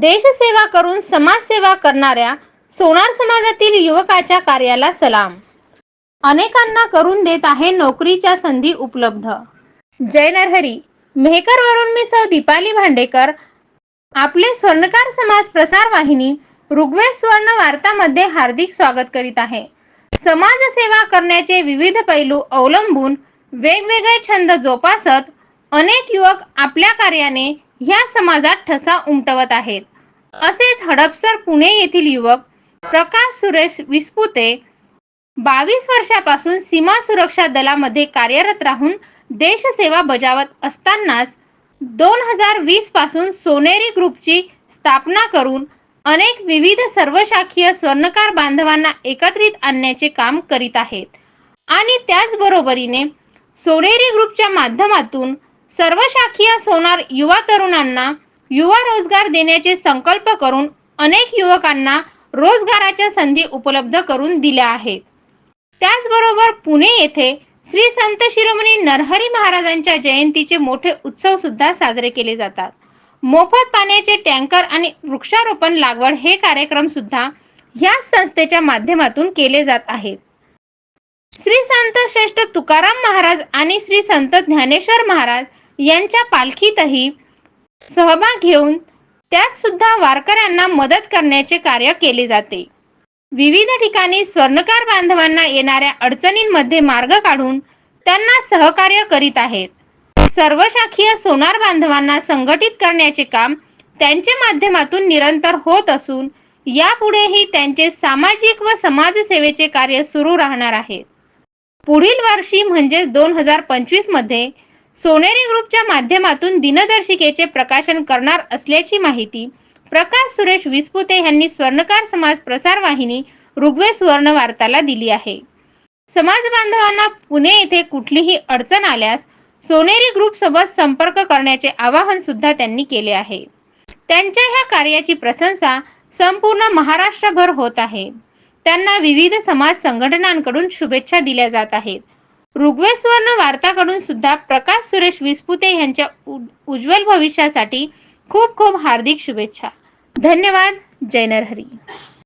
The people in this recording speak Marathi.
देशसेवा करून समाजसेवा करणाऱ्या सोनार समाजातील युवकाच्या कार्याला सलाम. अनेकांना करून देत आहे नोकरीच्या संधी उपलब्ध. जय नरहरी मेहकर वरून मी सौ दीपाली भांडेकर आपले स्वर्णकार समाज प्रसार वाहिनी ऋग्वेद स्वर्ण वार्तामध्ये हार्दिक स्वागत करीत आहे. समाजसेवा करण्याचे विविध पैलू अवलंबून वेगवेगळे छंद जोपासत अनेक युवक आपल्या कार्याने ह्या समाजात ठसा उमटवत आहेत. असेच हडपसर पुणे येथील युवक प्रकाश सुरेश विस्पुते बावीस वर्षापासून सीमा सुरक्षा दलामध्ये कार्यरत राहून देशसेवा बजावत असतानाच दोन हजार वीसपासून सोनेरी ग्रुपची स्थापना करून अनेक विविध सर्वशाखीय स्वर्णकार बांधवांना एकत्रित आणण्याचे काम करीत आहेत. आणि त्याचबरोबरीने सोनेरी ग्रुपच्या माध्यमातून सर्वशाखीय सोनार युवा तरुणांना युवा रोजगार देण्याचे संकल्प करून अनेक युवकांना रोजगाराच्या संधी उपलब्ध करून दिल्या आहेत. त्याचबरोबर पुणे येथे श्री संत शिरोमणी नरहरी महाराजांच्या जयंतीचे मोठे उत्सव सुद्धा साजरे केले जातात. मोफत पाण्याचे टँकर आणि वृक्षारोपण लागवड हे कार्यक्रम सुद्धा ह्याच संस्थेच्या माध्यमातून केले जात आहेत. श्री संत श्रेष्ठ तुकाराम महाराज आणि श्री संत ज्ञानेश्वर महाराज यांच्या पालखीतही सहभाग घेऊन त्यात सुद्धा वारकऱ्यांना मदत करण्याचे कार्य केले जाते. विविध ठिकाणी स्वर्णकार बांधवांना येणाऱ्या अडचणींमध्ये मार्ग काढून त्यांना सहकार्य करीत आहेत. सर्वशाखीय सोनार बांधवांना संघटित करण्याचे काम त्यांच्या माध्यमातून निरंतर होत असून यापुढेही त्यांचे सामाजिक व समाजसेवेचे कार्य सुरू राहणार आहे. पुढील वर्षी म्हणजे दोन हजार पंचवीसमध्ये सोनेरी ग्रुपच्या माध्यमातून दिनदर्शिकेचे प्रकाशन करणार असल्याची माहिती प्रकाश सुरेश विस्पुते यांनी स्वर्णकार समाज प्रसार वाहिनी ऋग्वेद सुवर्ण वार्ताला दिली आहे. समाज बांधवांना पुणे येथे कुठलीही अडचण आल्यास सोनेरी ग्रुप सोबत संपर्क करण्याचे आवाहन सुद्धा त्यांनी केले आहे. त्यांच्या ह्या कार्याची प्रशंसा संपूर्ण महाराष्ट्रभर होत आहे. त्यांना विविध समाज संघटनांकडून शुभेच्छा दिल्या जात आहेत. ऋग्वेद सुवर्ण वार्ताकडून सुद्धा प्रकाश सुरेश विस्पुते यांच्या उ- उज्ज्वल भविष्यासाठी खूप खूप हार्दिक शुभेच्छा. धन्यवाद. जय नरहरी.